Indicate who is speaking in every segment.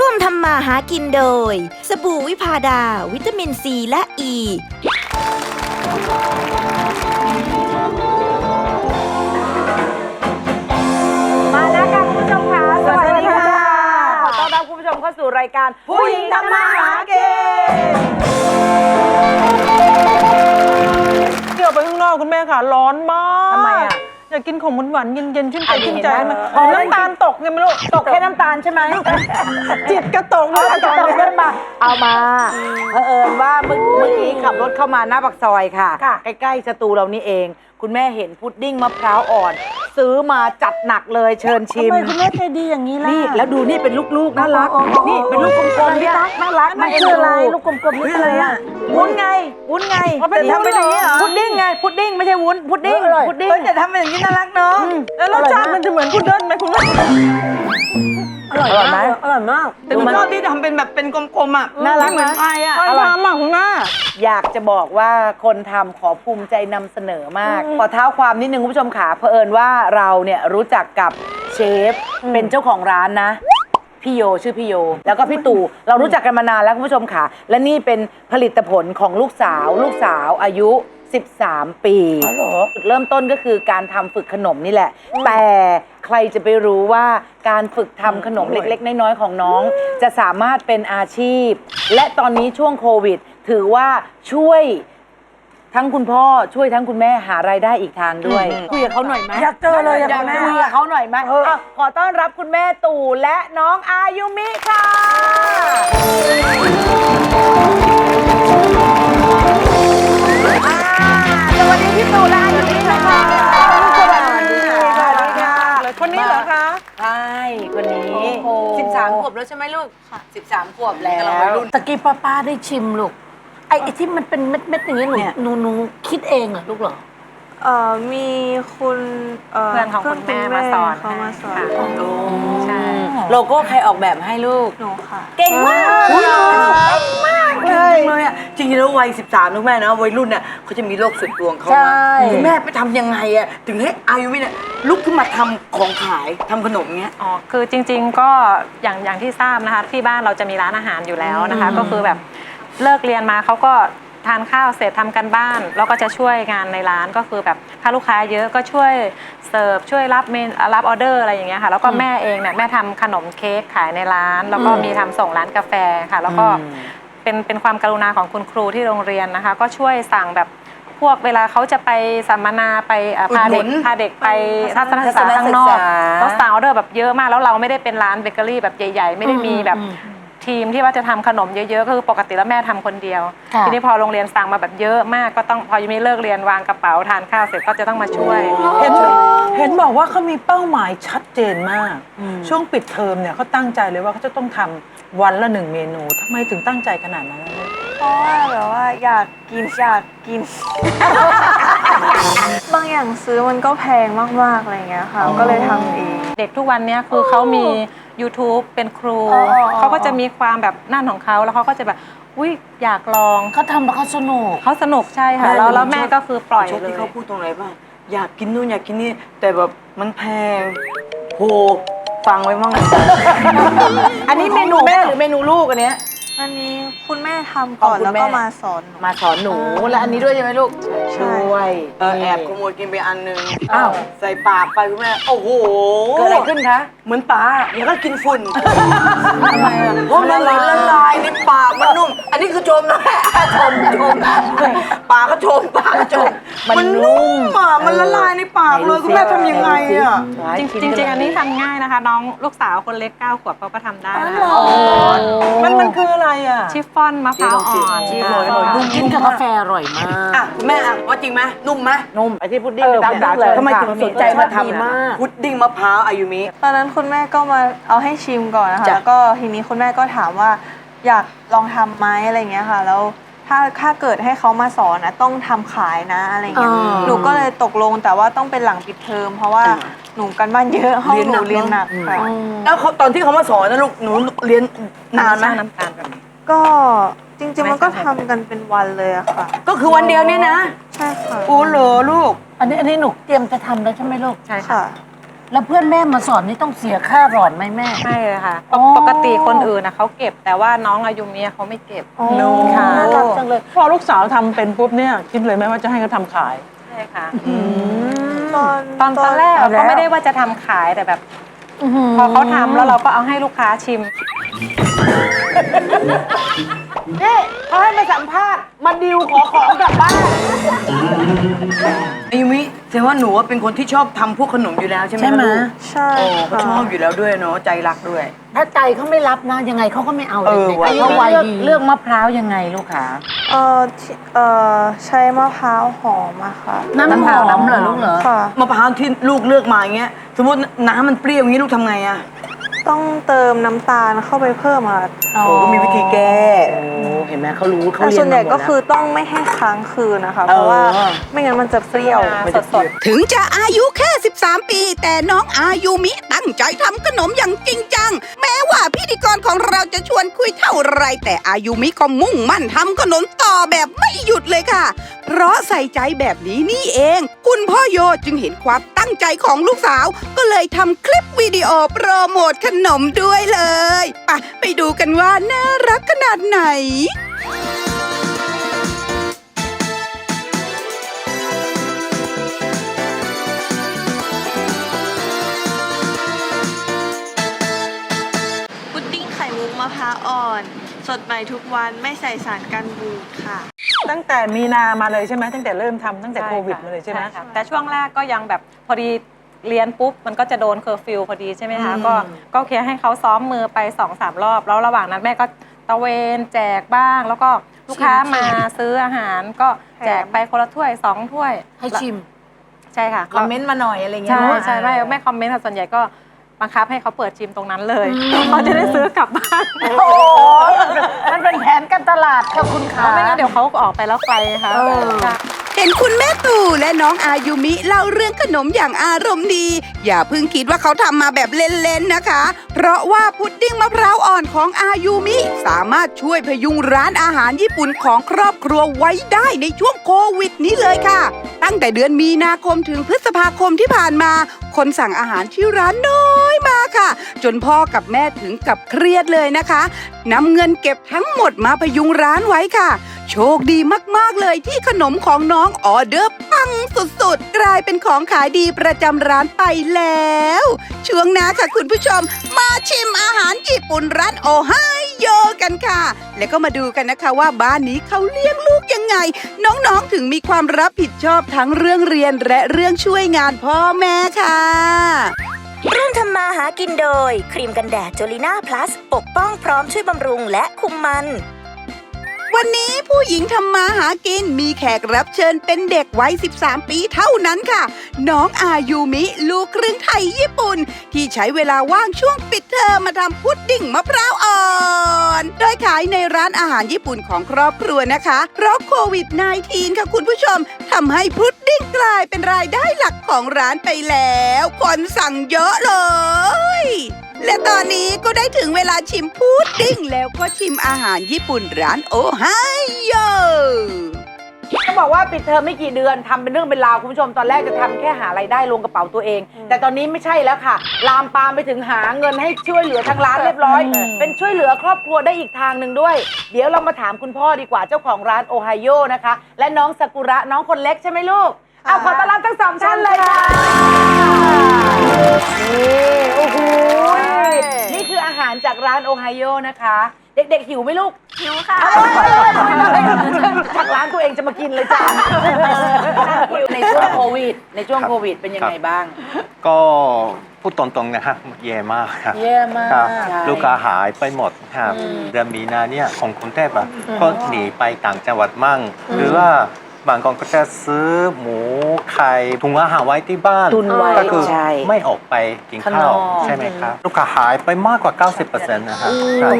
Speaker 1: ร่วมทำมาหากินโดย สบู่วิพาดา วิตามินซีและอ e. ี
Speaker 2: มาแล้วค่ะคุณผู้ชมค่ะสวัสดีค่ะ ขอต้อนรับคุณผู้ชมเข้าสู่รายการผู้หญิงทำมาหากิน
Speaker 3: เที่ยวไปข้างนอกคุณแม่ค่ะ ร้อนมาก
Speaker 2: ทำไมอะ
Speaker 3: อยากกินของหวานๆเย็นๆชื่นใจ
Speaker 2: อะ
Speaker 3: ชื่นใจ
Speaker 2: เห็นไหม
Speaker 3: มัน
Speaker 2: เออ
Speaker 3: น้ำตาลตกไงไม่รู้
Speaker 2: ตกแค่น้ำตาลใช่ไหม
Speaker 3: จิตกระตก
Speaker 2: เอา
Speaker 3: เลย
Speaker 2: จะตกขึ้นมาเอามาเผอิญว่าเมื่อเมื่อกี้ขับรถเข้ามาหน้าปากซอยค่ะ ใกล้ๆสตูเรานี่เอง คุณแม่เห็นพุดดิ้งมะพร้าวอ่อน ซื้อมาจัดหนักเลยเชิญชิม
Speaker 3: ทำไมคุณแม่ใจดีอย่างนี้ล่ะ
Speaker 2: นี่แล้วดูนี่เป็นลูกๆน่ารักนี่เป็นลูกกลมๆที่รักน่ารัก
Speaker 3: มันคืออะไรลูกกลมๆนี่คืออะไรอะ
Speaker 2: วุ้นไงวุ้นไง
Speaker 3: อ๋อเป็น
Speaker 2: แต่ทำเป็นอย่างนี้เหรอ
Speaker 3: วุ้
Speaker 2: พุ
Speaker 3: น
Speaker 2: ด
Speaker 3: เหรอ
Speaker 2: ดิ้งไงพุดดิ้งไม่ใช่วุ้นพุดดิ้งพุดดิ้ง แต่ทำเป็นอย่างนี้น่ารักเนาะ
Speaker 3: แล้วรสชาติมันจะเหมือนพุดเดิ้ลไหมคุณแม่
Speaker 2: อร่อยไหม
Speaker 3: อร่อยมาก
Speaker 4: แต่หนูชอบที่ทำเป็นแบบเป็นกลมๆอะ
Speaker 2: น่ารัก
Speaker 4: ไม่เหมือนใครอะ
Speaker 3: อร่อยมากคุณแม่
Speaker 2: อยากจะบอกว่าคนทำขอภูมิใจนำเสนอมาก ขอเท้าความนิดนึงคุณผู้ชมขาเผอิญว่าเราเนี่ยรู้จักกับเชฟเป็นเจ้าของร้านนะพี่โยชื่อพี่โย แล้วก็พี่ตู่เรารู้จักกันมานานแล้วคุณผู้ชมค่ะ และนี่เป็นผลิตผลของลูกสาว ลูกสาวอายุ 13 ปีจุดเริ่มต้นก็คือการทำฝึกขนมนี่แหละ แต่ใครจะไปรู้ว่าการฝึกทำขนมเล็ก ๆ น้อยๆของน้อง จะสามารถเป็นอาชีพ และตอนนี้ช่วงโควิด ถือว่าช่วยทั้งคุณพ่อช่วยทั้งคุณแม่หารายได้อีกทางด้วยคุยกับเขาหน่อยไหม
Speaker 3: อยากเจอเลยอะ
Speaker 2: อยาก
Speaker 3: คุณแม่
Speaker 2: คุยกับเขาหน่อยไหมอะขอต้อนรับคุณแม่ตู่และน้องอายุมิค่ะอ่า สวัสดีพี่ตู่และอายุมิค่ะสวัสดีค่ะสวัสดีค่ะ
Speaker 3: คนนี้เหรอคะ
Speaker 2: ใช่คนนี้13ขวบแล้วใช่ไหมลูก13ขวบแล้ว
Speaker 5: ตะกี้ป้าป้าได้ชิมลูกไอ้ไอ้ที่มันเป็นเม็ดเม็ดๆอย่างนี้หนู
Speaker 2: เนี่ย
Speaker 5: หนูหนูคิดเองเหรอลูกเหรอ
Speaker 6: เอ่อมีคุณเอ่อ
Speaker 7: เพื่อนของคุณแม่มาสอน
Speaker 6: เขามาสอน
Speaker 7: ค่ะใช่
Speaker 2: โลโก้ใครออกแบบให้ลูก
Speaker 6: หนูค่ะ
Speaker 2: เก่งมาก
Speaker 4: เลยเลยอะจริงๆแล้ววัย 13นะแม่นะวัยรุ่นเนี่ยเขาจะมีโรคส่วนตัวของเขา
Speaker 5: ใช่
Speaker 4: นะคุณแม่ไปทำยังไงอะถึงให้อายุวิเนี่ยลุกขึ้นมาทำของขายทำขนมเงี้ย
Speaker 7: อ๋อ คือจริงๆ ก็อย่างอย่างที่ทราบนะคะที่บ้านเราจะมีร้านอาหารอยู่แล้วนะคะ ก็คือแบบเลิกเรียนมาเขาก็ ทานข้าวเสร็จทำกันบ้าน แล้วก็จะช่วยงานในร้านก็คือแบบถ้าลูกค้าเยอะก็ช่วยเสิร์ฟช่วยรับเมนรับออเดอร์อะไรอย่างเงี้ยค่ะแล้วก็แม่เองเนี่ยแม่ทำขนมเค้กขายในร้าน แล้วก็มีทำส่งร้านกาแฟค่ะ แล้วก็เป็นเป็นความกรุณาของคุณครูที่โรงเรียนนะคะ ก็ช่วยสั่งแบบพวกเวลาเขาจะไปสัมมนาไปเอ่อพาเด็ก
Speaker 4: อุดหนุน
Speaker 7: พาเด็กไปทัศนศึกษาข้างนอกแล้วสั่งออเดอร์แบบเยอะมากแล้วเราไม่ได้เป็นร้านเบเกอรี่แบบใหญ่ ๆ ไม่ได้มีแบบ ทีมที่ว่าจะทำขนมเยอะๆก็คือปกติแล้วแม่ทำคนเดียว
Speaker 5: ค่ะ
Speaker 7: ทีนี้พอโรงเรียนสั่งมาแบบเยอะมากก็ต้องพอยังไม่เลิกเรียนวางกระเป๋าทานข้าวเสร็จก็จะต้องมาช่วย
Speaker 3: เห็นเห็นบอกว่าเขามีเป้าหมายชัดเจนมาก ช่วงปิดเทอมเนี่ยเขาตั้งใจเลยว่าเขาจะต้องทำวันละหนึ่งเมนูทำไมถึงตั้งใจขนาดนั้นล่ะลูก
Speaker 6: เพราะว่าแบบว่าอยากกินอยากกิน บางอย่างซื้อมันก็แพงมากๆอะไรเงี้ยค่ะ ก็เลยทำเอง
Speaker 7: เด็กทุกวันเนี้ยคือเขามี YouTube เป็นครู
Speaker 5: อ๋ออ๋ออ๋อ
Speaker 7: เขาก็จะมีความแบบนั่นของเขาแล้วเขาก็จะแบบอุ้ยอยากลอง
Speaker 5: เขาทำแล้วเขาสนุก
Speaker 7: เขาสนุกใช่ค่ะแล้วแล้วแม่ก็คือปล่อย
Speaker 4: ชอบ
Speaker 7: เล
Speaker 4: ที่
Speaker 7: ย
Speaker 4: เขาพูดตรงไหนบ้างอยากกินนู่นอยากกินนี่ แต่แบบมันแพงโหฟังไว้มั่ง
Speaker 2: อันนี้เมนูแม่หรือเมนูลูกอันเนี้ย
Speaker 6: อันนี้คุณแม่ทำก่อน
Speaker 2: ของคุณ
Speaker 6: แล้วก็
Speaker 2: แม่
Speaker 6: มาสอนหนู
Speaker 2: มาสอนหนูและอันนี้ด้วยใช่ไหมลูก
Speaker 6: ใช่
Speaker 2: ช่ วย
Speaker 4: เออแอบขโมยกินไปอันนึง
Speaker 2: อ้าว
Speaker 4: ใส่ปากไปคุณแม่โอ้โห
Speaker 2: เกิดอะไรขึ้นคะ
Speaker 4: เหมือนปลาอย่างก็กินฝุ่นทำไมอะเพราะมันละลายละลายในปากมันนุ่ม อันนี้คือชมนะแม่ชมชมนะปากก็ชมปากก็ชม
Speaker 2: มัน
Speaker 4: มัน
Speaker 2: นุ่
Speaker 4: นุ่
Speaker 2: ม
Speaker 4: มอะมันละลายในปากเลยคุณแม่ทำยังไงอะ
Speaker 7: จริงจริงๆอันนี้ทำง่ายนะคะ น้องลูกสาวคนเล็ก9ขวบเขาก็ทำได้นะคะ
Speaker 3: มันมันคืออะไรอะ
Speaker 7: ชิฟฟ่อนมะพร้าวอ่อน
Speaker 4: ชิฟฟ่อน
Speaker 5: กินกับกาแฟอร่อยมาก
Speaker 4: อะคุณแม่อะว่าจริงไหมนุ่มไหม
Speaker 2: นุ่มไอ้ที่พุดดิ้งไปตามดักเลย
Speaker 4: ทำไมถึงสนใจมาท
Speaker 5: ดีมากำ
Speaker 4: พุดดิ้งมะพร้าวอายุมิ
Speaker 6: ตอนนั้นคุณแม่ก็มาเอาให้ชิมก่อนนะคะ
Speaker 4: จ้ะ
Speaker 6: แล้วก็ทีนี้คุณแม่ก็ถามว่าอยากลองทำไหมอะไรเงี้ยค่ะแล้ว ถ้าถ้าเกิดให้เขามาสอนนะต้องทำขายนะอะไรเงี้ย
Speaker 5: อ่า
Speaker 6: หนูก็เลยตกลงแต่ว่าต้องเป็นหลังปิดเทอม เพราะว่าหนูกันบ้านเยอะห้องหนูเรียนหนักค่ะ
Speaker 4: แล้วเขาตอนที่เขามาสอนนะลูกหนูเรียนนานไหม
Speaker 7: น้ำตาลแบบนี้
Speaker 6: ก็จริงๆมันก็ทำกันเป็นวันเลยอะค่ะ
Speaker 4: ก็คือวันเดียวเนี่ยนะ
Speaker 6: ใช่ค่ะ
Speaker 4: โอ้เหรอลูก
Speaker 5: อันนี้อันนี้หนูเตรียมจะทำแล้วใช่ไหมลูก
Speaker 7: ใช่ค่ะ
Speaker 6: ค่ะ
Speaker 5: แล้วเพื่อนแม่มาสอนนี่ต้องเสียค่าหลอนไหมแม่
Speaker 7: ไม่เลยค่ะป
Speaker 5: อ๋
Speaker 7: ก
Speaker 5: อ
Speaker 7: ปกติคนอื่นนะเขาเก็บแต่ว่าน้องอายุเมียเขาไม่เก็บ
Speaker 3: โน
Speaker 7: ค่ะ
Speaker 5: น่ารักจังเลย
Speaker 3: พอลูกสาวทำเป็นปุ๊บเนี่ยคิดเลยไหมว่าจะให้เขาทำขาย
Speaker 7: ใช่ค่ะ
Speaker 6: ตอน
Speaker 7: ตอนตอนแรกเราก็ไม่ได้ว่าจะทำขายแต่แบบ พอเขาทำแล้วเราก็เอาให้ลูกค้าชิม
Speaker 2: นี่เขาให้มาสัมภาษณ์มาดิวขอของกลับบ้าน
Speaker 4: อายุมิแสดงว่าหนูว่าเป็นคนที่ชอบทำพวกขนมอยู่แล้วใช่ไหม
Speaker 5: ใช่ไหม
Speaker 4: คะลูก
Speaker 6: ใช่
Speaker 4: โอ้ก็
Speaker 6: ค่ะ
Speaker 4: ชอบอยู่แล้วด้วยเนาะใจรักด้วย
Speaker 5: ถ้าใจเขาไม่รับนะยังไงเขาก็ไม่เอาเลย
Speaker 4: เออว่ะ
Speaker 5: เขาไว
Speaker 2: เลือก
Speaker 5: ดี
Speaker 2: เลือกมะพร้าวยังไงลูกค้า
Speaker 6: เออที่เออใช้มะพร้าวหอมอะค่ะ
Speaker 5: น้ำหอมเหรอลูกเหรอ
Speaker 6: ค่ะ
Speaker 4: มะพร้าวที่ลูกเลือกมาอย่างเงี้ย สมมติน้ำมันเปรี้ยวอย่างงี้ลูกทำไงอะ
Speaker 6: ต้องเติมน้ำตาลเข้าไปเพิ่มอะ
Speaker 4: โอ้ก็มีวิธีแก้
Speaker 2: โอ้เห็นไหมเขารู้เขา
Speaker 6: แต่
Speaker 2: เรียน
Speaker 6: ส่วนใหญ่
Speaker 2: มาหมด
Speaker 6: ก็
Speaker 2: แล้ว
Speaker 6: คือต้องไม่ให้ค้างคืนนะคะ เพราะว่าไม่งั้นมันจะเปรี้ยว
Speaker 4: มันจะ
Speaker 7: สด
Speaker 8: ถึงจะอายุแค่ 13 ปี แต่น้องอายุมิตั้งใจทำขนมอย่างจริงจัง แม้ว่าพิธีกรของเราจะชวนคุยเท่าไร แต่อายุมิก็มุ่งมั่นทำขนมต่อแบบไม่หยุดเลยค่ะ เพราะใส่ใจแบบนี้นี่เอง คุณพ่อโยจึงเห็นความตั้งใจของลูกสาว ก็เลยทำคลิปวิดีโอโปรโมทขนมด้วยเลยไปไปดูกันว่าน่ารักขนาดไหน
Speaker 6: พุดดิ้งไข่มุกมะพร้าวอ่อน สดใหม่ทุกวันไม่ใส่สารกันบูดค่ะ
Speaker 3: ตั้งแต่มีนามาเลยใช่ไหมตั้งแต่เริ่มทำตั้งแต่
Speaker 7: ใช่
Speaker 3: โควิดะมาเลยใช่ไหม
Speaker 7: ค่ะแต่ช่วงแรกก็ยังแบบพอดี เรียนปุ๊บมันก็จะโดนเคอร์ฟิวพอดีใช่ไหมคะ ก็ก็โอเคให้เขาซ้อมมือไปสองสามรอบ แล้วระหว่างนั้นแม่ก็ตะเวนแจกบ้าง แล้วก็ลูกค้ามาซื้ออาหารก็แจกไปคนละถ้วยสองถ้วย
Speaker 5: ให้ชิม
Speaker 7: ใช่ค่ะ
Speaker 2: คอมเมนต์มาหน่อยอะไรเงี้ย
Speaker 7: ใช่
Speaker 2: เนอะ
Speaker 7: ใช่ไม่ไม่คอมเมนต์ค่ะส่วนใหญ่ก็บังคับให้เขาเปิดชิมตรงนั้นเลยเขาจะได้ซื้อกลับบ้าน
Speaker 5: โอ้โหมันเป็นแผนการตลาดค่ะคุณ
Speaker 7: เพ
Speaker 5: ขา
Speaker 7: ราะไม่งั้นเดี๋ยวเขาออกไปแล้วไกลค่ะค่ะ
Speaker 8: เห็นคุณแม่ตู่และน้องอายุมิเล่าเรื่องขนมอย่างอารมณ์ดี อย่าเพิ่งคิดว่าเขาทำมาแบบเล่นๆนะคะ เพราะว่าพุดดิ้งมะพร้าวอ่อนของอายุมิ สามารถช่วยพยุงร้านอาหารญี่ปุ่นของครอบครัวไว้ได้ในช่วงโควิดนี้เลยค่ะ ตั้งแต่เดือนมีนาคมถึงพฤษภาคมที่ผ่านมาคนสั่งอาหารที่ร้านน้อยมากค่ะ จนพ่อกับแม่ถึงกับเครียดเลยนะคะนำเงินเก็บทั้งหมดมาพยุงร้านไว้ค่ะ โชคดีมากๆเลยที่ขนมของน้องออเดอร์ปังสุดๆ กลายเป็นของขายดีประจำร้านไปแล้ว ช่วงหน้าค่ะคุณผู้ชม มาชิมอาหารญี่ปุ่นร้านโอไฮโยกันค่ะ แล้วก็มาดูกันนะคะว่าบ้านนี้เขาเลี้ยงลูกยังไง น้องๆถึงมีความรับผิดชอบทั้งเรื่องเรียนและเรื่องช่วยงานพ่อแม่ค่ะ
Speaker 1: ร่วมทำมาหากินโดย ครีมกันแดดจลีน่าพลัส ปกป้องพร้อมช่วยบำรุงและคุมมัน
Speaker 8: วันนี้ผู้หญิงทำมาหากินมีแขกรับเชิญเป็นเด็กวัย 13 ปีเท่านั้นค่ะ น้องอายุมิ ลูกครึ่งไทยญี่ปุ่น ที่ใช้เวลาว่างช่วงปิดเทอมมาทำพุดดิ้งมะพร้าวอ่อน โดยขายในร้านอาหารญี่ปุ่นของครอบครัวนะคะ เพราะโควิด -19 ค่ะคุณผู้ชมทำให้พุดดิ้งกลายเป็นรายได้หลักของร้านไปแล้ว คนสั่งเยอะเลย และตอนนี้ก็ได้ถึงเวลาชิมพุดดิ้งแล้วก็ชิมอาหารญี่ปุ่นร้านโอไฮโย
Speaker 2: เขาบอกว่าปิดเทอมไม่กี่เดือนทำเป็นเรื่องเป็นราวคุณผู้ชมตอนแรกจะทำแค่หาไรายได้ลงกระเป๋าตัวเอง แต่ตอนนี้ไม่ใช่แล้วค่ะ ลามปามไปถึงหาเงินให้ช่วยเหลือทางร้านเรียบร้อย เป็นช่วยเหลือครอบครัวได้อีกทางหนึ่งด้วย เดี๋ยวเรามาถามคุณพ่อดีกว่าเจ้าของร้านโอไฮโอนะคะ และน้องซากุระน้องคนเล็กใช่ไหมลูก เอาขอต้อนรับทั้งสองท่านเลยค่ะ นี่โอ้โหนี่คืออาหารจากร้านโอไฮโอนะคะ เด็กๆหิวไหมลูก
Speaker 6: หิวค่ะ
Speaker 2: จากร้านตัวเองจะมากินเลยจ้าในช่วงโควิด ในช่วงโควิดเป็นยังไงบ้าง
Speaker 9: ก็พูดตรงๆนะครับแย่มากครับ
Speaker 2: แย่มาก
Speaker 9: ครับ
Speaker 2: ใช่
Speaker 9: ลูกค้าหายไปหมดครับเดือนมีนาเนี่ยของกรุงเทพอะก็หนีไปต่างจังหวัดมั่ง หรือว่า บางคนก็จะซื้อหมูไข่ถุงอาหารไว้ที่บ้าน
Speaker 2: ตุนไว้
Speaker 9: ก็คือ
Speaker 2: ใช่
Speaker 9: ไม่ออกไปกิน
Speaker 2: ข้างน
Speaker 9: ข้า
Speaker 2: อ
Speaker 9: ว
Speaker 2: ก
Speaker 9: ใช่ไหมครับ ลูกค้าหายไปมากกว่า 90%นะครับครับ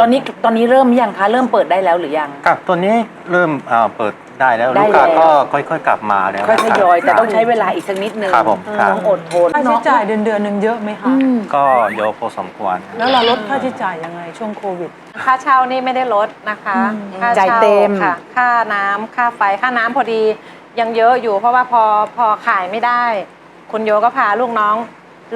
Speaker 2: ตอนนี้ตอนนี้เริ่มยังคะเริ่มเปิดได้แล้วหรือยัง
Speaker 9: ครับตัวนี้เริ่มอ่าเปิด ได้แล้ว
Speaker 2: ได้
Speaker 9: ลูกค้า
Speaker 2: แล้ว
Speaker 9: ก็ค่อยๆกลับมาแล้ว
Speaker 2: ค่อย
Speaker 9: นะ
Speaker 2: ท
Speaker 9: รับ
Speaker 2: ยอยแต่ต้อง
Speaker 9: ครับ
Speaker 2: ใช้เวลาอีกสักนิดนึง
Speaker 9: ครับผมครับ
Speaker 2: ต้องอดทน
Speaker 3: ค่าใช้จ่ายเดือนเดือนๆหนึ่งเยอะไหมคะ
Speaker 9: ก็เยอะพอสมควร
Speaker 3: แล้วเราลดค่าใช้จ่ายยังไงช่วงโควิด
Speaker 7: ค่าเช่านี่ไม่ได้ลดนะคะค่า
Speaker 2: จ่าย
Speaker 7: เช่า
Speaker 2: เต็ม
Speaker 7: ค่ะ ค่าน้ำค่าไฟค่าน้ำพอดียังเยอะอยู่ เพราะว่าพอพอขายไม่ได้คคุณโยก็พาลูกน้อง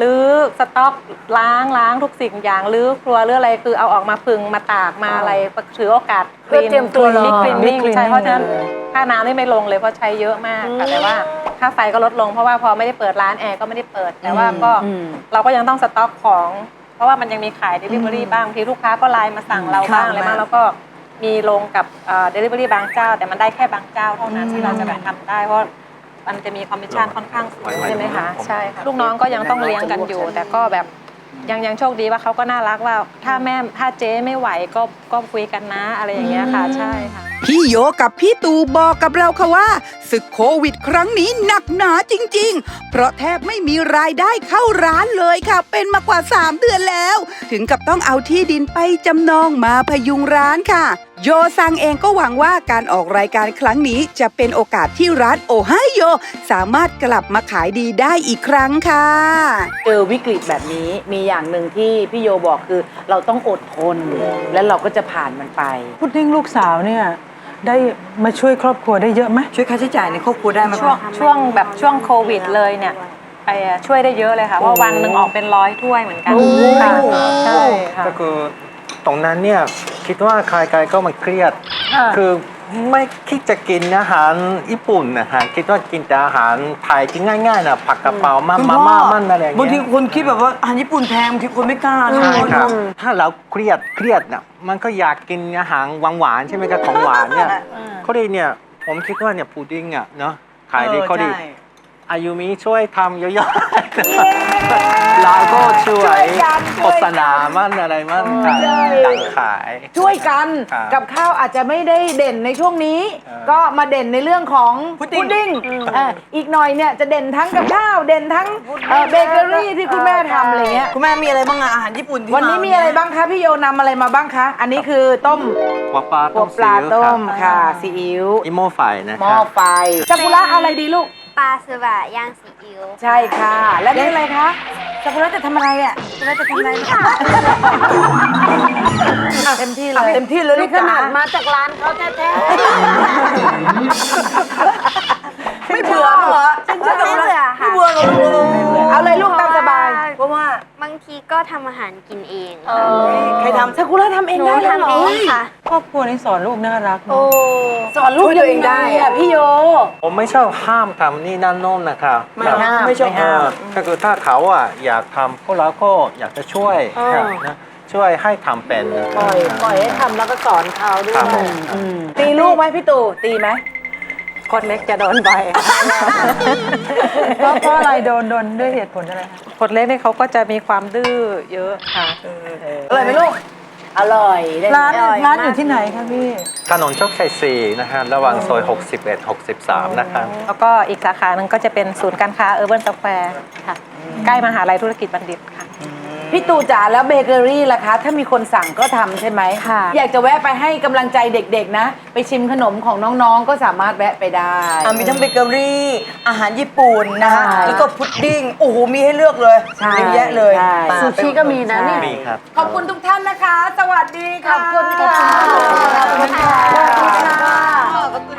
Speaker 7: รื้อสต็อกล้างล้างทุกสิ่งอย่างรื้อครัวรื้ออะไรคือเอาออกมาพึงมาตากมาอะไรถือโอกาส
Speaker 5: เพื่อเตรียมตัวรอ
Speaker 7: บิ๊กคลีนนิ่ง
Speaker 3: Big Cleaning
Speaker 7: ใช่เพราะฉะนั้น
Speaker 3: เลย
Speaker 7: ค่าน้ำนี่ไม่ลงเลยเพราะใช้เยอะมากค่ะแต่ว่าค่าไฟก็ลดลงเพราะว่าพอไม่ได้เปิดร้านแอร์ก็ไม่ได้เปิด แต่ว่าก็
Speaker 2: อืม
Speaker 7: เราก็ยังต้องสต็อกของ เพราะว่ามันยังมีขายเดลิเวอรี่บ้างบางทีลูกค้าก็ไลน์มาสั่งเราบ้างอะไรบ้างแล้วก็มีลงกับเดลิเวอรี่บางเจ้า แต่มันได้แค่บางเจ้าเท่านั้นที่เราจะแบบทำได้เพราะ มันจะมีคอมมิชชั่นค่อนข้างสูงใช่ไหมคะใช่ค่ะลูกน้องก็ยังต้องเลี้ยงกันอยู่ แต่ก็แบบยังยังโชคดีว่าเขาก็น่ารักว่า ถ้าแม่ถ้าเจ๊ไม่ไหวก็ก็คุยกันนะอะไรอย่างเงี้ยค่ะ ใช่ค่ะ
Speaker 8: พี่โยกับพี่ตูบอกกับเราค่ะว่าศึกโควิดครั้งนี้หนักหนาจริง ๆ เพราะแทบไม่มีรายได้เข้าร้านเลยค่ะ เป็นมากว่า 3 เดือนแล้ว ถึงกับต้องเอาที่ดินไปจำนองมาพยุงร้านค่ะ โยซังเองก็หวังว่าการออกรายการครั้งนี้จะเป็นโอกาสที่ร้านโอไฮโย สามารถกลับมาขายดีได้อีกครั้งค่ะ
Speaker 2: เจอวิกฤตแบบนี้มีอย่างหนึ่งที่พี่โยบอกคือเราต้องอดทน แล้วเราก็จะผ่านมันไป
Speaker 3: พุดดิ้งลูกสาวเนี่ยได้มาช่วยครอบครัวได้เยอะไหม
Speaker 4: ช่วยค่าใช้จ่ายในครอบครัวได้ไหม
Speaker 7: ช่วงช่วงแบบช่วงโควิดเลยเนี่ยไปอะช่วยได้เยอะเลยค่ะเพราะวันหนึ่งออกเป็นร้อยถ้วยเหมือนกันค่ะใช่ค่ะ
Speaker 9: ก็คือตรงนั้นเนี่ย คิดว่าใครๆก็มันเครียดคือไม่คิดจะกินอาหารญี่ปุ่นนะฮะคิดว่ากินแต่อาหารไทยกินง่ายๆนะผักกะเพรามัน
Speaker 4: คุณ
Speaker 9: มา
Speaker 4: พ่อ
Speaker 9: ม่ามันอะไรอย่าง
Speaker 4: บางที
Speaker 9: เงี้ย
Speaker 4: คนคิดแบบว่าอาหารญี่ปุ่นแพงบางทีคนไม่กล้านะ
Speaker 9: ใช่ครับ ถ้าเราเครียดเครียดน่ะมันก็อยากกินอาหารหวานๆใช่ไหมครับของหวานเนี่ยเขาดีเนี่ยผมคิดว่าเนี่ยพุดดิ้งอะเนาะขายดีเขาดี อายุมิช่วยทำเยอะๆเราก็ช่วยโฆษณามันอะไรมันค่ะดังขาย
Speaker 2: ช่วยกัน
Speaker 9: ครับ
Speaker 2: กับข้าวอาจจะไม่ได้เด่นในช่วงนี้
Speaker 9: เออ
Speaker 2: ก็มาเด่นในเรื่องของ
Speaker 4: พุดดิ้ง
Speaker 2: ดิ้งเอ่ออีกหน่อยเนี่ยจะเด่นทั้งกับข้าวเด่นทั้งเอ่อเบเกอรี่ที่คุณแม่ทำอะไรเงี้ย
Speaker 4: คุณแม่มีอะไรบ้างอะอาหารญี่ปุ่นที่
Speaker 2: วันนี้มีอะไรบ้างคะพี่โยนำอะไรมาบ้างคะ อันนี้คือต้ม
Speaker 9: หัวปลา
Speaker 2: หั
Speaker 9: ต้
Speaker 2: ว
Speaker 9: ม
Speaker 2: ปลา
Speaker 9: ซีอิ๊ว
Speaker 2: ต้
Speaker 9: ครับ
Speaker 2: มค่ะซีอิ๊ว
Speaker 9: อิโมไฟนะ
Speaker 2: ห
Speaker 9: ค
Speaker 2: ม้อ
Speaker 9: รับ
Speaker 2: ไฟซากุระเอาอะไรดีลูก
Speaker 10: ปลาสวะย่างซีอิ๊ว
Speaker 2: ใช่ค่ะ และนี่อะไรคะซากุระจะทำอะไรอะซากุระจะทำอะไรเต็มที่เลย
Speaker 4: เต็มที่เลยลูก
Speaker 5: ข
Speaker 4: จ๋า
Speaker 5: นาดมาจากร้านเขาแท้
Speaker 4: ไม่เบื่อเหรอฉันจะ
Speaker 10: ไม่เบื่อค่ะ
Speaker 4: ไม่เบื่อหรอก
Speaker 2: เอาเลยลูกตามสบาย
Speaker 4: เพราะว่า
Speaker 10: บางทีก็ทำอาหารกินเอง
Speaker 4: ใครทำ
Speaker 2: ซากุระทำเอง
Speaker 10: หนู
Speaker 2: ได้เลยเหร
Speaker 10: ทำ
Speaker 2: อ
Speaker 10: เองค่ะ
Speaker 3: ครอบครัวนี้สอนลูกน่ารักเนอะ
Speaker 2: สอนลูกตัวเองได้อะพี่โย
Speaker 9: ผมไม่ชอบห้ามทำนี่นั่นโน้นนะครับ
Speaker 2: ไม่ห้าม
Speaker 9: ไม่ชอบ
Speaker 2: ไม่ห้าม
Speaker 9: เออก็คือถ้าเขาอะอยากทำพวกเราก็อยากจะช่วยครับนะช่วยให้ทำเป็น
Speaker 5: ปล่อยปล่อยให้ทำแล้วก็สอนเขาด้ว
Speaker 9: ครับ
Speaker 5: ย
Speaker 2: ตีลูกไหมพี่ตู่ตีไหม
Speaker 7: คนเล็กจะโดนบ่อย
Speaker 3: เพราะเพราะอะไรโดนโดนด้วยเหตุผลอะไรคะ
Speaker 7: คนเล็กเนี่ยเขาก็จะมีความดื้อเยอะค่ะ
Speaker 2: อร่อยไหมลูก อร่อยได้ไหม
Speaker 3: ร้านร้านอยู่ที่ไหนคะพี่
Speaker 9: ถนนโชคชัย4นะฮะระหว่างซอย 61 63 นะครับ
Speaker 7: แล้วก็อีกสาขาหนึ่งก็จะเป็นศูนย์การค้าเออร์เบิร์นสแควร์ค่ะ ใกล้มหาลัยธุรกิจบัณฑิตค่ะ
Speaker 2: พี่ตู่จ๋าแล้วเบเกอรี่ล่ะคะ ถ้ามีคนสั่งก็ทำใช่ไหม
Speaker 7: ค่ะ
Speaker 2: อยากจะแวะไปให้กำลังใจเด็กๆนะ ไปชิมขนมของน้องๆ ก็สามารถแวะไปได้
Speaker 4: อะมีทั้งเบเกอรี่ อาหารญี่ปุ่นนะฮะ
Speaker 2: ใช่
Speaker 4: แล้วก็พุดดิ้ง โอ้โห มีให้เลือกเลย
Speaker 2: ใช่
Speaker 4: เยอะแยะเลย
Speaker 2: ใช่
Speaker 4: มา
Speaker 5: ซูชิก็มีนะเนี่ย
Speaker 9: มีครับ
Speaker 2: ขอบคุณทุกท่านนะคะ สวัสดีค่ะ
Speaker 5: ขอบคุณค่ะ
Speaker 2: ขอบคุณค่ะ
Speaker 10: ขอบคุณค่ะ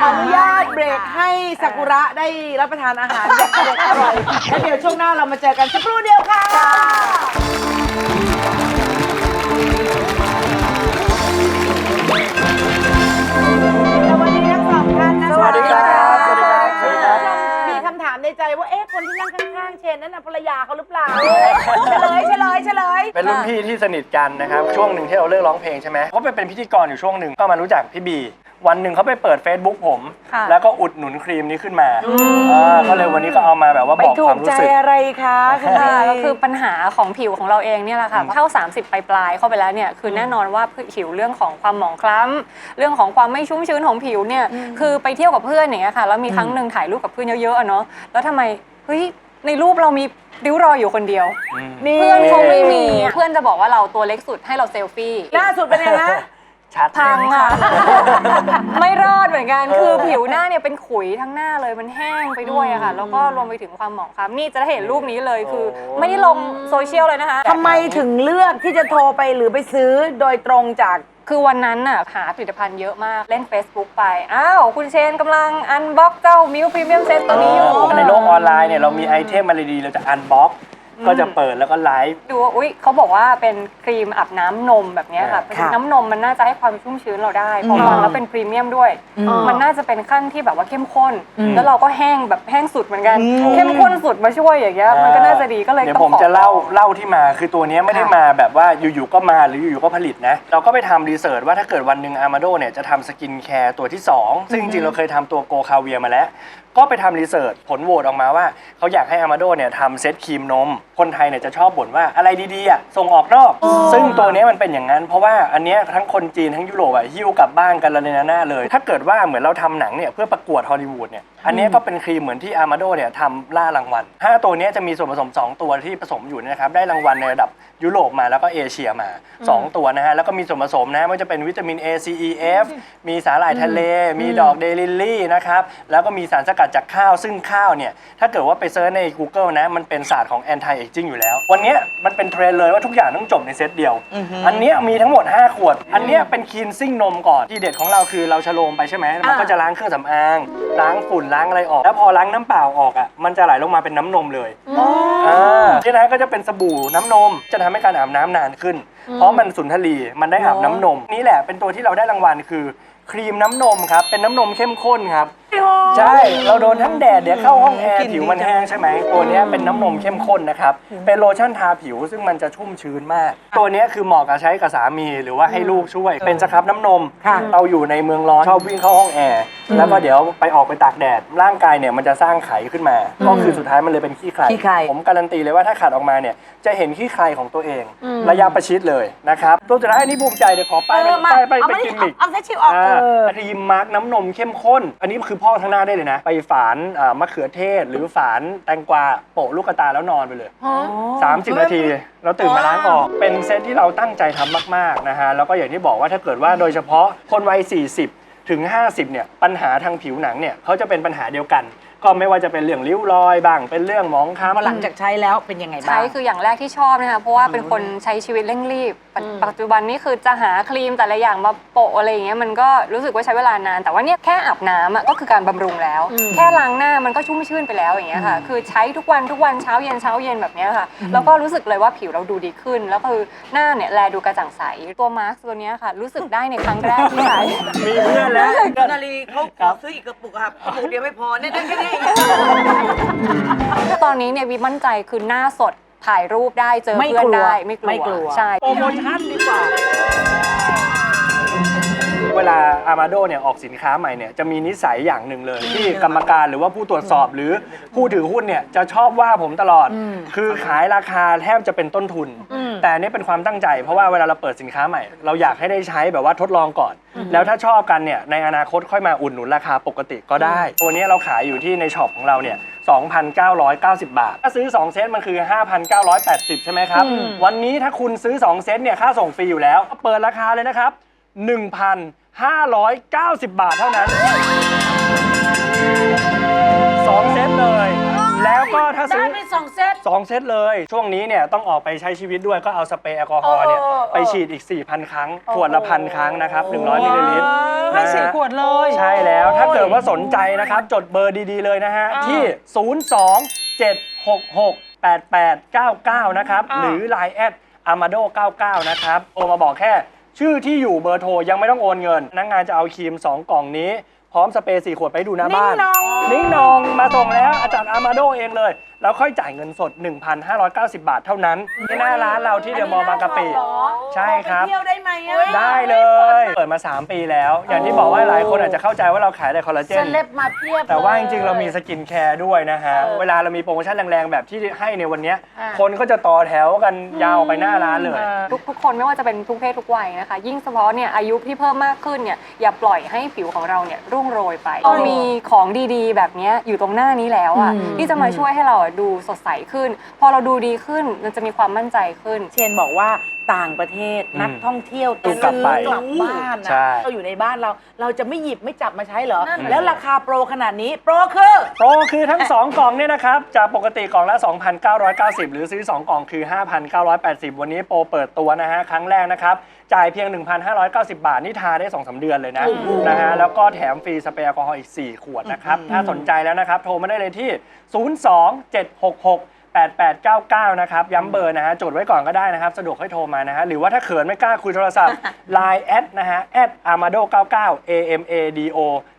Speaker 2: ขออนุญาตเบรกให้ซากุระได้รับประทานอาหารแบบอร่อยๆแล้วเดี๋ยวช่วงหน้าเรามาเจอกันสักครู่เดียวค่ะ สวัสดีทั้งสองท่านนะคะ
Speaker 4: สวัสดีครับสวัสดีครับสวัสดีครับ
Speaker 2: มีคำถามในใจว่า เอ๊ะ คนที่นั่งข้างๆ เชนนั่นน่ะภรรยาเขาหรือเปล่า เฉลยเฉลยเฉลย
Speaker 11: เป็นรุ่นพี่ที่สนิทกันนะครับ ช่วงหนึ่งที่เราเลิกร้องเพลงใช่ไหมเขาไปเป็นพิธีกรอยู่ช่วงหนึ่งก็มารู้จักพี่บี วันหนึ่งเขาไปเปิด Facebook ผม
Speaker 7: ค่ะ
Speaker 11: แล้วก็อุดหนุนครีมนี้ขึ้นมาอ่าก็เลยวันนี้ก็เอามาแบบว่า
Speaker 2: ไป
Speaker 11: บอก
Speaker 2: ถู
Speaker 11: ความ
Speaker 2: กใจ
Speaker 11: รู้สึก
Speaker 2: อะไรคะคุณ
Speaker 12: ค่ะ
Speaker 2: พี่
Speaker 12: ก็คือปัญหาของผิวของเราเองเนี่ยแหละค่ะเข้า 30ปลายๆเข้าไปแล้วเนี่ยคือแน่นอนว่าผิวเรื่องของความหมองคล้ำเรื่องของความไม่ชุ่มชื้นของผิวเนี่ยคือไปเที่ยวกับเพื่อนอย่างเงี้ยค่ะแล้วมีครั้งหนึ่งถ่ายรูปกับเพื่อนเยอะๆอะเนาะแล้วทำไมเฮ้ยในรูปเรามีริ้วรอยอยู่คนเดียว
Speaker 2: นี่
Speaker 12: เพื่อนเขาไม่มีเพื่อนจะบอกว่าเราตัวเล็กสุดให้เราเซลฟี่
Speaker 2: ล่าสุดเป็นไงนะ
Speaker 11: ชัด
Speaker 12: พังค่ะ ไม่รอดเหมือนกันคือผิวหน้าเนี่ยเป็นขุยทั้งหน้าเลยมันแห้งไปด้วยอะค่ะ แล้วก็รวมไปถึงความหมองคล้ำนี่จะได้เห็นรูปนี้เลยคือ ไม่ได้ลงโซเชียลเลยนะคะ
Speaker 2: ทำไมถึงเลือกที่จะโทรไปหรือไปซื้อโดยตรงจาก
Speaker 12: คือวันนั้นน่ะหาผลิตภัณฑ์เยอะมากเล่น Facebook ไป อ้าว คุณเชนกำลังอันบ็อกเจ้ามิวพรีเมียมเซตตัวนี้อยู่
Speaker 11: ในโลกออนไลน์เนี่ยเรามีไอเทมอะไรดีเราจะอันบ็อก ก็จะเปิดแล้วก็ไลฟ์
Speaker 12: ดูว่าอุ๊ยเขาบอกว่าเป็นครีมอาบน้ำนมแบบเนี้ยค่ะ
Speaker 2: ค่ะ
Speaker 12: น้ำนมมันน่าจะให้ความชุ่มชื้นเราได้พอฟังแล้วเป็นพรีเมียมด้วยมันน่าจะเป็นขั้นที่แบบว่าเข้มข้น แล้วเราก็แห้งแบบแห้งสุดเหมือนกัน เข้มข้นสุดมาช่วยอย่างเงี้ยมันก็น่าจะดีก็เลย
Speaker 11: เดี๋ย
Speaker 12: ต้อ
Speaker 11: ว
Speaker 12: ง
Speaker 11: ผม
Speaker 12: ขอ
Speaker 11: จะเล่าเล่าที่มาคือตัวเนี้ยไม่ได้มาแบบว่าอยู่ๆก็มาหรืออยู่ๆก็ผลิตนะ เราก็ไปทำรีเสิร์ชว่าถ้าเกิดวันหนึ่งอามาโดเนี่ยจะทำสกินแคร์ตัวที่ 2 ซึ่งจริงๆเราเคยทำตัวโกคาเวียมาแล้ว ก็ไปทำรีเสิร์ชผลโหวตออกมาว่า เขาอยากให้อามาโดเนี่ยทำเซตครีมนม คนไทยเนี่ยจะชอบบ่นว่าอะไรดีๆอะส่งออกนอก ซึ่งตัวเนี้ยมันเป็นอย่างนั้น เพราะว่าอันเนี้ยทั้งคนจีนทั้งยุโรปอะหิ้วกลับบ้านกันละเลยนะหน้าเลย ถ้าเกิดว่าเหมือนเราทำหนังเนี่ยเพื่อประกวดฮอลลีวูดเนี่ยอันเนี้ยก็เป็นครีมเหมือนที่อามาโดเนี่ยทำล่ารางวัลห้าตัวเนี้ยจะมีส่วนผสม2ตัวที่ผสมอยู่เนยนะครับได้รางวัลในระดับ ยุโรปมาแล้วก็เอเชียมา 2 ตัวนะฮะ แล้วก็มีส่วนผสมนะไม่ว่าจะเป็นวิตามิน A C E F มีสาหร่ายทะเล มีดอกเดลิลลี่นะครับ แล้วก็มีสารสกัดจากข้าว ซึ่งข้าวเนี่ย ถ้าเกิดว่าไปเซิร์ชใน Google นะ มันเป็นศาสตร์ของ anti aging อยู่แล้ว วันเนี้ยมันเป็นเทรนด์เลยว่าทุกอย่างต้องจบในเซตเดียว อันเนี้ยมีทั้งหมด 5 ขวด อันเนี้ยเป็นคีนซิ่งนมก่อนที่เด็ดของเราคือเราชะโลมไปใช่ไหมมันก็จะล้างเครื่องสำอาง ล้างฝุ่นล้างอะไรออก แล้วพอล้างน้ำเปล่าออกอะมันจะไหลลงมาเป็นน้ำนมเลยอ่าที่นั้นก็จะเป็นสบู่น้ำนมจะทำให้การอาบน้ำนานขึ้น เพราะมันสุนทรีมันได้อาบน้ำนม นี่แหละเป็นตัวที่เราได้รางวัลคือ ครีมน้ำนมครับเป็นน้ำนมเข้มข้นครับ ใช่ เราโดนทั้งแดดเดี๋ยวเข้าห้องแอร์ผิวมันแห้งใช่ไหมตัวเนี้ยเป็นน้ำนมเข้มข้นนะครับ เป็นโลชั่นทาผิวซึ่งมันจะชุ่มชื้นมาก ตัวเนี้ยคือเหมาะกับใช้กับสามีหรือว่าให้ลูกช่วย เป็นสครับน้ำนม เราอยู่ในเมืองร้อนชอบวิ่งเข้าห้องแอร์ แล้วก็เดี๋ยวไปออกไปตากแดด ร่างกายเนี่ยมันจะสร้างไขขึ้นมา ก็คือสุดท้ายมันเลยเป็นขี้ใคร
Speaker 2: ขี้ใคร
Speaker 11: ผมการันตีเลยว่าถ้าขัดออกมาเนี่ยจะเห็นขี้ใครของตัวเอง ระยะประชิดเลยนะครับ ตัวสุดท้ายอันนี้ภูมิใจเดี๋ยวขอป้ายไปป้ายไปไปกินมิก
Speaker 5: เอาเฟชชิลออก
Speaker 11: อ่าครีมมาร์กน้ำนมเข้มข้น อันนี้คือพ่อกทั้างหน้าได้เลยนะ ไปฝานอ่ามะเขือเทศ หรือฝานแตงกวาโปะลูกกระตาแล้วนอนไปเลย30 นาที เราตื่นมาล้างออก เป็นเซตที่เราตั้งใจทำมาก ๆ นะฮะ แล้วก็อย่างที่บอกว่าถ้าเกิดว่าโดยเฉพาะคนวัย 40 ถึง 50 เนี่ย ปัญหาทางผิวหนังเนี่ยเขาจะเป็นปัญหาเดียวกัน ก็ไม่ว่าจะเป็นเรื่องริ้วรอยบ้าง เป็นเรื่องหมองคล้ำ
Speaker 2: พอหลังจากใช้แล้วเป็นยังไงบ้าง
Speaker 12: ใช้คืออย่างแรกที่ชอบนะคะเพราะว่าเป็นคนใช้ชีวิตเร่งรีบ ปัจปัจจุบันนี้คือจะหาครีมแต่ละอย่างมาโปะอะไรอย่างเงี้ยมันก็รู้สึกว่าใช้เวลานาน แต่ว่าเนี่ยแค่อาบน้ำอะก็คือการบำรุงแล้วแค่ล้างหน้ามันก็ชุ่มชื่นไปแล้วอย่างเงี้ยค่ะ คือใช้ทุกวันทุกวันเช้าเย็นเช้าเย็นแบบเนี้ยค่ะ แล้วก็รู้สึกเลยว่าผิวเราดูดีขึ้น แล้วคือหน้าเนี่ยแลดูกระจ่างใส ตัวมาร์คตัวเนี้ยค่ะ รู้สึกได้ในครั้งแรกที่ใช้
Speaker 11: มีเพื่อนแล้ว
Speaker 4: นาลีเขาขอซื้ออีกกระปุกครับกระปุกเดียวไม่พอเนี่ยได้แค่นี้เอง
Speaker 12: ตอนนี้เนี่ยวิมั่นใจคือหน้าสด ถ่ายรูปได้เจอ
Speaker 2: ไม่
Speaker 12: เพื่อน
Speaker 2: กลัว
Speaker 12: ได้ไม่กลัว
Speaker 2: ไม่กลัว
Speaker 12: ใช่
Speaker 11: โปรโมชั่นดีกว่า เวลาอามาโดเนี่ยออกสินค้าใหม่เนี่ยจะมีนิสัยอย่างหนึ่งเลย ที่กรรมการหรือว่าผู้ตรวจสอบหรือผู้ถือหุ้นเนี่ยจะชอบว่าผมตลอด คือขายราคาแทบจะเป็นต้นทุน แต่อันนี่เป็นความตั้งใจ เพราะว่าเวลาเราเปิดสินค้าใหม่ เราอยากให้ได้ใช้แบบว่าทดลองก่อน แล้วถ้าชอบกันเนี่ยในอนาคตค่อยมาอุดหนุนราคาปกติก็ได้ตัวนี้เราขายอยู่ที่ในช็อปของเราเนี่ย2,990 บาท ถ้าซื้อ 2 เซตมันคือ 5,980 ใช่ไหมครับ วันนี้ถ้าคุณซื้อ 2 เซตเนี่ยค่าส่งฟรีอยู่แล้ว เปิดราคาเลยนะครับ 1,590 บาทเท่านั้น 2 เซตเลย แล้วก็ถ้าซื้อ
Speaker 5: ได้ไปสองเซต
Speaker 11: 2 เซตเลย ช่วงนี้เนี่ยต้องออกไปใช้ชีวิตด้วยก็เอาสเปรย์แอลกอฮอล์เนี่ยไปฉีดอีก 4,000 ครั้ง ขวดละพันครั้งนะครับ 100มิลลิลิตร
Speaker 3: ให้
Speaker 11: นะ
Speaker 3: สี่
Speaker 11: ฮะ
Speaker 3: ขวดเลย
Speaker 11: ใช่แล้วถ้าเกิดว่าสนใจนะครับ จดเบอร์ดีๆเลยนะฮะที่ 0 2 7 6 6 8 8 9 9 นะครับหรือ Line แอด amado 99 นะครับ โทรมาบอกแค่ ชื่อที่อยู่เบอร์โทรยังไม่ต้องโอนเงินพนักงานจะเอาครีม 2 กล่องนี้ พร้อมสเปรย์4ขวดไปให้ดูหน้าบ้านนิ่งนองมาส่งแล้วอาจารย์อามาโดเองเลย แล้วค่อยจ่ายเงินสด 1,590 บาทเท่านั้นที่หน้าร้านเราที่เดอะมอลล์บางกะปิ ใช่ครับ
Speaker 4: เที่ยวได้ไหมอะ
Speaker 11: ได้เลย เปิดมา 3 ปีแล้ว อย่างที่บอกว่าหลายคนอาจจะเข้าใจว่าเราขายแต่คอลลาเจ
Speaker 5: เซ
Speaker 11: น
Speaker 5: เลบมาเพียบ
Speaker 11: แต่ว่าจ
Speaker 5: ลย
Speaker 11: ริงๆ เรามีสกินแคร์ด้วยนะฮะ เวลาเรามีโปรโมชั่นแรงๆ แบบที่ให้ในวันเนี้ย
Speaker 5: อ่า
Speaker 11: คนก็จะต่อแถวกันยาวไปหน้าร้านเลย
Speaker 12: ทุกทุกคนไม่ว่าจะเป็นทุกเพศทุกวัยนะคะ ยิ่งเฉพาะเนี่ยอายุที่เพิ่มมากขึ้นเนี่ยอย่าปล่อยให้ผิวของเราเนี่ยรุ่งโรยไปเรามีของดีๆ แบบเนี้ยอยู่ตรงหน้านี้แล้วอะที่จะมาช่วยให้เราอะดูสดใสขึ้น พอเราดูดีขึ้นมันจะมีความมั่นใจขึ้น
Speaker 2: เชนบอกว่าต่างประเทศนักท่องเที่ยว
Speaker 11: ตู้กลับไป
Speaker 2: กลับบ้านนะ
Speaker 11: ใช่
Speaker 2: เราอยู่ในบ้านเราเราจะไม่หยิบไม่จับมาใช้เหรอ
Speaker 11: นั่นน่ะ
Speaker 2: แล้วราคาโปรขนาดนี้โปรคือ
Speaker 11: โปรคือทั้ง 2 กล่องเนี่ยนะครับ จากปกติกล่องละ 2,990 หรือซื้อ 2 กล่องคือ 5,980 วันนี้โปรเปิดตัวนะฮะ ครั้งแรกนะครับ จ่ายเพียง 1,590 บาท นี่ทาได้2-3เดือนเลยนะ
Speaker 2: โอ้โห
Speaker 11: นะฮะแล้วก็แถมฟรีสเปรย์แอลกอฮอล์อีก 4 ขวดนะครับ ถ้าสนใจแล้วนะครับ โทรมาได้เลยที่ 02766 8899 นะครับ ย้ำเบอร์นะฮะจดไว้ก่อนก็ได้นะครับ สะดวกให้โทรมานะฮะ หรือว่าถ้าเขินไม่กล้าคุยโทรศัพท์ Line แอดนะฮะ armado 99 amado 99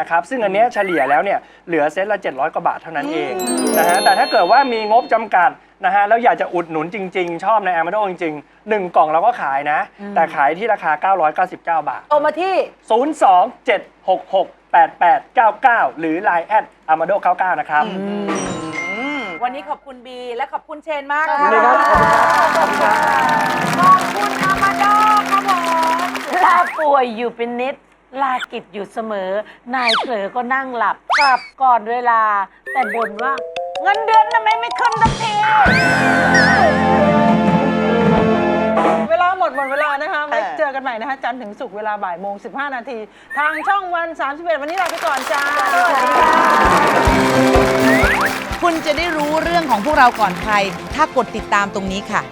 Speaker 11: นะครับ ซึ่งอันเนี้ยเฉลี่ยแล้วเนี่ยเหลือเซตละ 700 กว่าบาทเท่านั้นเองนะฮะแต่ถ้าเกิดว่ามีงบจำกัดนะฮะแล้วอยากจะอุดหนุนจริง ๆ ชอบใน Amado จริงๆ 1 กล่องเราก็ขายนะ แต่ขายที่ราคา 999 บาท
Speaker 2: โทรมาที่
Speaker 11: 027668899 หรือ Line แอด armado 99นะครับ
Speaker 2: วันนี้ขอบคุณบี และขอบคุณเชนมาก
Speaker 11: ขอบคุณครับ ขอบคุณครับ
Speaker 2: ขอบคุณอามาโดครับผม
Speaker 5: ถ้าป่วยอยู่เป็นนิด ลากิจอยู่เสมอ นายเผลอก็นั่งหลับ กลับก่อนเวลา แต่บ่นว่า เงินเดือนทำไมไม่ขึ้นสักที
Speaker 3: เวลาหมดหมดเวลานะคะไว้
Speaker 2: เออ
Speaker 3: เจอกันใหม่นะคะ จันทร์ถึงศุกร์เวลาบ่ายโมง 15 นาที ทางช่องวัน 31 วันนี้ลาไปก่อนจ้า
Speaker 13: คุณจะได้รู้เรื่องของพวกเราก่อนใคร ถ้ากดติดตามตรงนี้ค่ะ